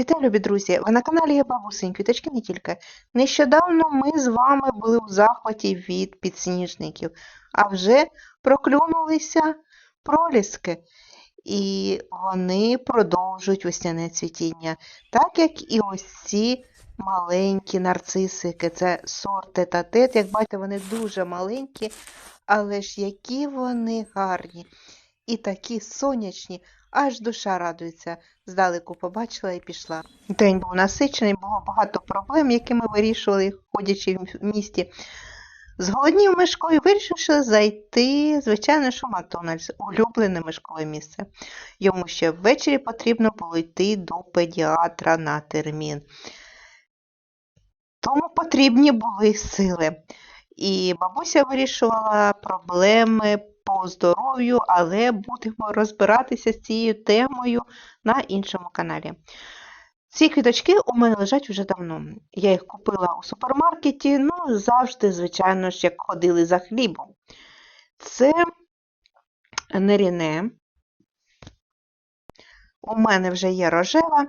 Вітаю, любі друзі! Ви на каналі Бабусень, квіточки не тільки. Нещодавно ми з вами були у захваті від підсніжників, а вже проклюнулися проліски. І вони продовжують весняне цвітіння, так як і ось ці маленькі нарцисики. Це сорт тет-а-тет. Як бачите, вони дуже маленькі, але ж які вони гарні і такі сонячні, аж душа радується. Здалеку побачила і пішла. День був насичений, було багато проблем, які ми вирішували, ходячи в місті. Зголоднів Мишко і вирішивши зайти, звичайно, що Макдональдс, улюблене Мишкове місце. Йому ще ввечері потрібно було йти до педіатра на термін. Тому потрібні були сили. І бабуся вирішувала проблеми по здоров'ю, але будемо розбиратися з цією темою на іншому каналі. Ці квіточки у мене лежать вже давно. Я їх купила у супермаркеті, ну, завжди, звичайно ж, як ходили за хлібом. Це неріне. У мене вже є рожева,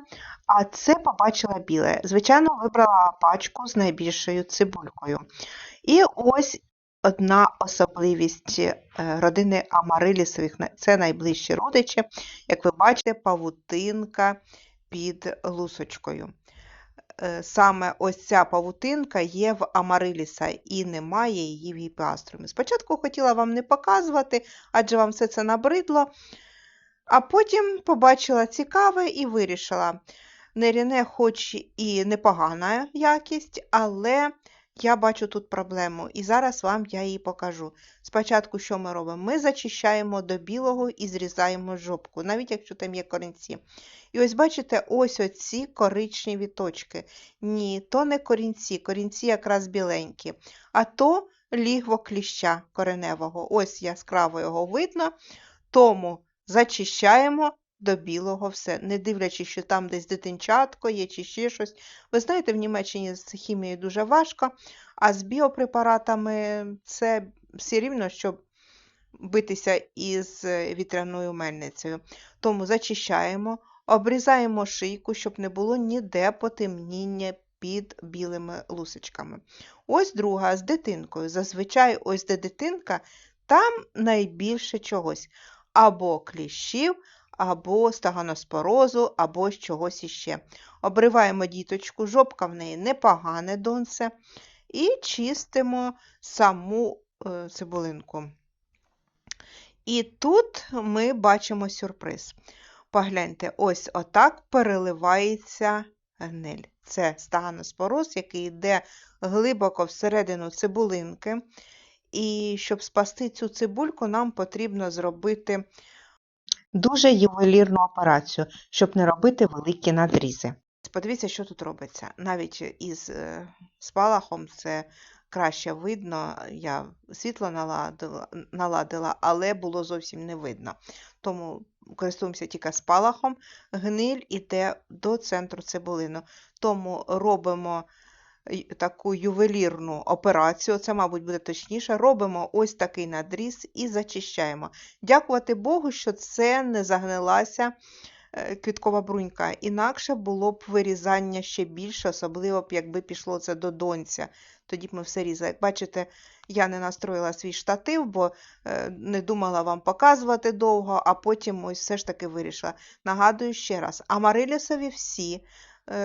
а це побачила біле. Звичайно, вибрала пачку з найбільшою цибулькою. І ось одна особливість е, родини Амарилісових це найближчі родичі. Як ви бачите, павутинка під лусочкою. Е, Саме ось ця павутинка є в Амариліса і немає її в гіпіаструмі. Спочатку хотіла вам не показувати, адже вам все це набридло, а потім побачила цікаве і вирішила. Неріне хоч і непогана якість, але я бачу тут проблему, і зараз вам я її покажу. Спочатку, що ми робимо? Ми зачищаємо до білого і зрізаємо жопку, навіть якщо там є корінці. І ось бачите, ось оці коричневі точки. Ні, то не корінці, корінці якраз біленькі, а то лігво кліща кореневого. Ось яскраво його видно. Тому зачищаємо до білого все, не дивлячись, що там десь дитинчатко є чи ще щось. Ви знаєте, в Німеччині з хімією дуже важко, а з біопрепаратами це все рівно, щоб битися із вітряною мельницею. Тому зачищаємо, обрізаємо шийку, щоб не було ніде потемніння під білими лусочками. Ось друга з дитинкою. Зазвичай, ось де дитинка, там найбільше чогось. Або кліщів, або стаганоспорозу, або чогось іще. Обриваємо діточку, жопка в неї непогане донце, і чистимо саму е, цибулинку. І тут ми бачимо сюрприз. Погляньте, ось отак переливається гниль. Це стаганоспороз, який йде глибоко всередину цибулинки. І щоб спасти цю цибульку, нам потрібно зробити дуже ювелірну операцію, щоб не робити великі надрізи. Подивіться, що тут робиться. Навіть із е, спалахом це краще видно. Я світло наладила, наладила, але було зовсім не видно. Тому користуємося тільки спалахом. Гниль іде до центру цибулину. Тому робимо таку ювелірну операцію, це, мабуть, буде точніше, робимо ось такий надріз і зачищаємо. Дякувати Богу, що це не загнилася е, квіткова брунька. Інакше було б вирізання ще більше, особливо б, якби пішло це до донця. Тоді б ми все різали. Як бачите, я не настроїла свій штатив, бо е, не думала вам показувати довго, а потім ось все ж таки вирішила. Нагадую ще раз: амарилісові всі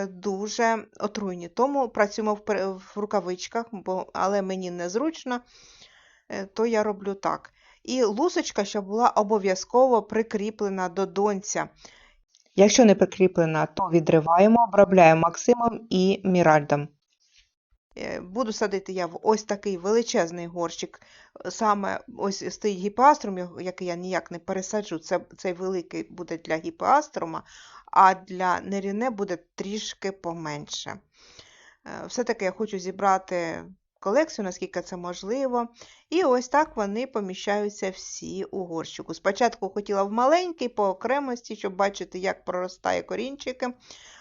дуже отруйні. Тому працюємо в рукавичках, бо, але мені незручно, е, то я роблю так. І лусочка, щоб була обов'язково прикріплена до донця. Якщо не прикріплена, то відриваємо, обробляємо Максимом і Міральдом. Е, буду садити я в ось такий величезний горщик. Саме ось стоїть гіпеаструм, який я ніяк не пересаджу. Це, Цей великий буде для гіпеаструма, а для неріне буде трішки поменше. Е, все-таки я хочу зібрати колекцію, наскільки це можливо. І ось так вони поміщаються всі у горщику. Спочатку хотіла в маленький, по окремості, щоб бачити, як проростає корінчики.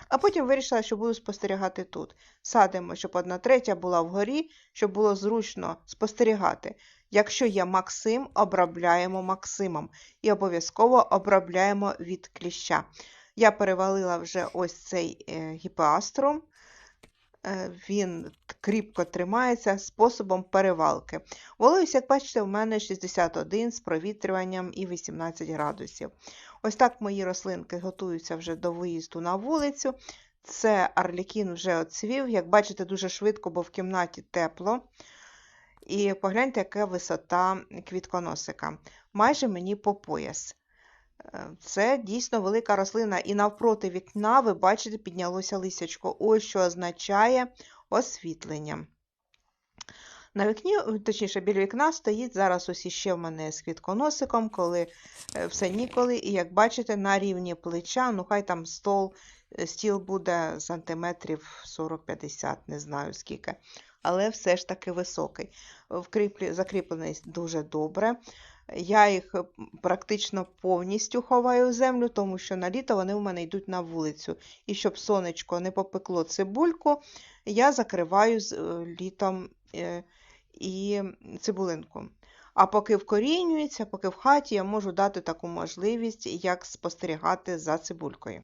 А потім вирішила, що буду спостерігати тут. Садимо, щоб одна третя була вгорі, щоб було зручно спостерігати. Якщо є Максим, обробляємо Максимом і обов'язково обробляємо від кліща. Я перевалила вже ось цей е, гіпеаструм. Е, Він кріпко тримається способом перевалки. Вологість, як бачите, у мене 61 з провітрюванням і 18 градусів. Ось так мої рослинки готуються вже до виїзду на вулицю. Це арлікін вже оцвів. Як бачите, дуже швидко, бо в кімнаті тепло. І погляньте, яка висота квітконосика. Майже мені по пояс. Це дійсно велика рослина. І навпроти вікна, ви бачите, піднялося лисячко. Ось що означає освітлення. На вікні, точніше, біля вікна стоїть зараз ось іще в мене з квітконосиком, коли е, все ніколи. І як бачите, на рівні плеча, ну хай там стол, е, стіл буде сантиметрів 40-50, не знаю скільки. Але все ж таки високий. Вкріплі, закріплений дуже добре. Я їх практично повністю ховаю в землю, тому що на літо вони в мене йдуть на вулицю. І щоб сонечко не попекло цибульку, я закриваю з- е, літом е, і цибулинку. А поки вкорінюється, поки в хаті, я можу дати таку можливість, як спостерігати за цибулькою.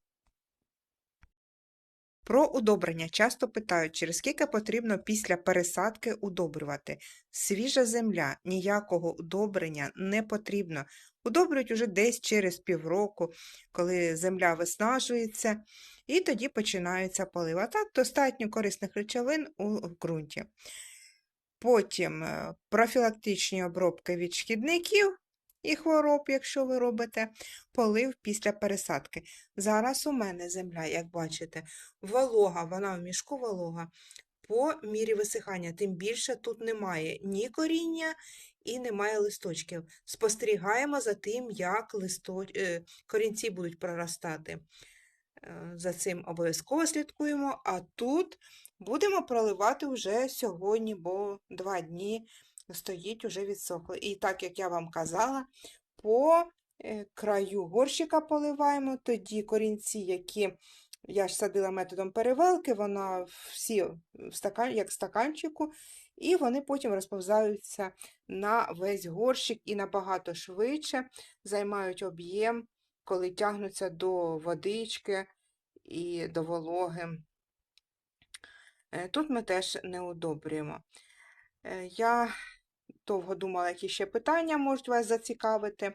Про удобрення часто питають, через скільки потрібно після пересадки удобрювати. Свіжа земля, ніякого удобрення не потрібно. Удобрюють уже десь через півроку, коли земля виснажується, і тоді починаються полив. А так достатньо корисних речовин у ґрунті. Потім е, профілактичні обробки від шкідників і хвороб, якщо ви робите, полив після пересадки. Зараз у мене земля, як бачите, волога, вона в мішку волога по мірі висихання. Тим більше тут немає ні коріння і немає листочків. Спостерігаємо за тим, як листо... е, корінці будуть проростати. Е, За цим обов'язково слідкуємо, а тут будемо проливати вже сьогодні, бо два дні стоїть уже відсохло. І так, як я вам казала, по е, краю горщика поливаємо, тоді корінці, які я ж садила методом перевалки, вона всі в стакан, як в стаканчику, і вони потім розповзаються на весь горщик і набагато швидше займають об'єм, коли тягнуться до водички і до вологи. Е, Тут ми теж не удобрюємо. Е, Я довго думала, які ще питання можуть вас зацікавити. Е,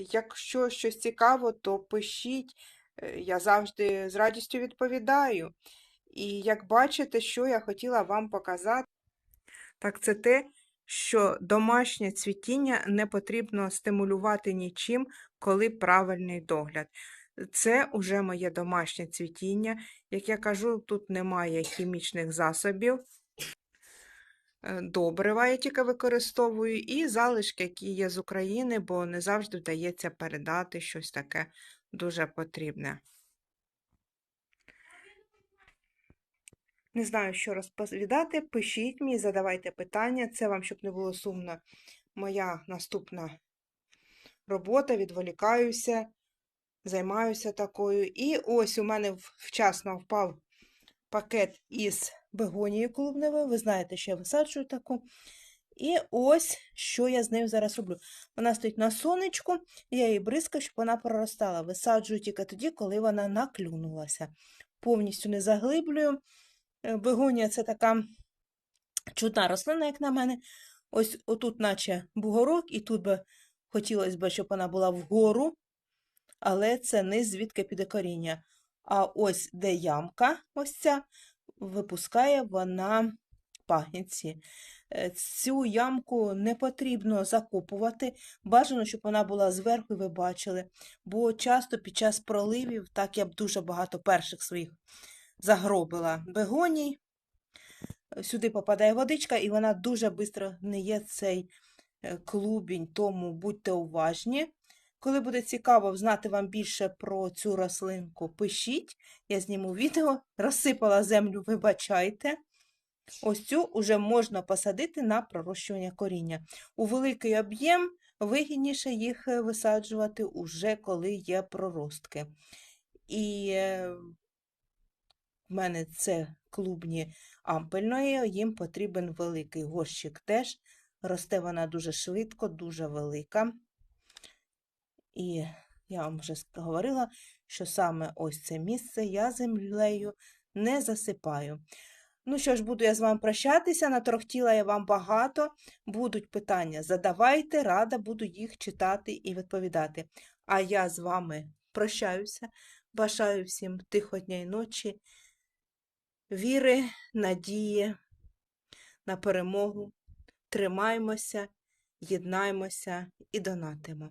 Якщо щось цікаво, то пишіть. Е, Я завжди з радістю відповідаю. І як бачите, що я хотіла вам показати, так це те, що домашнє цвітіння не потрібно стимулювати нічим, коли правильний догляд. Це уже моє домашнє цвітіння. Як я кажу, тут немає хімічних засобів. Е, Добрива я тільки використовую, і залишки, які є з України, бо не завжди вдається передати щось таке дуже потрібне. Не знаю, що розповідати. Пишіть мені, задавайте питання. Це вам, щоб не було сумно, моя наступна робота. Відволікаюся, займаюся такою. І ось у мене вчасно впав пакет із бегонією клубневою. Ви знаєте, що я висаджую таку. І ось що я з нею зараз роблю. Вона стоїть на сонечку, я її бризкаю, щоб вона проростала. Висаджую тільки тоді, коли вона наклюнулася. Повністю не заглиблюю. Е, Бегонія це така чудна рослина, як на мене. Ось отут, наче бугорок, і тут би хотілося б, щоб вона була вгору, але це низ, звідки піде коріння. А ось де ямка, ось ця, випускає вона пагінці. Е, Цю ямку не потрібно закопувати. Бажано, щоб вона була зверху, ви бачили. Бо часто під час проливів, так я б дуже багато перших своїх загробила бегоній. Сюди попадає водичка, і вона дуже швидко гниє цей е, клубінь, тому будьте уважні. Коли буде цікаво знати вам більше про цю рослинку, пишіть. Я зніму відео, розсипала землю, вибачайте. Ось цю вже можна посадити на пророщування коріння. У великий об'єм вигідніше їх е, висаджувати уже коли є проростки. І е, в мене це клубні ампельної, їм потрібен великий горщик теж. Росте вона дуже швидко, дуже велика. І я вам вже говорила, що саме ось це місце я землею не засипаю. Ну що ж, буду я з вами прощатися, наторохтіла я вам багато. Будуть питання, задавайте, рада буду їх читати і відповідати. А я з вами прощаюся, бажаю всім тихо дня й ночі, віри, надії на перемогу. Тримаймося, єднаймося і донатимо.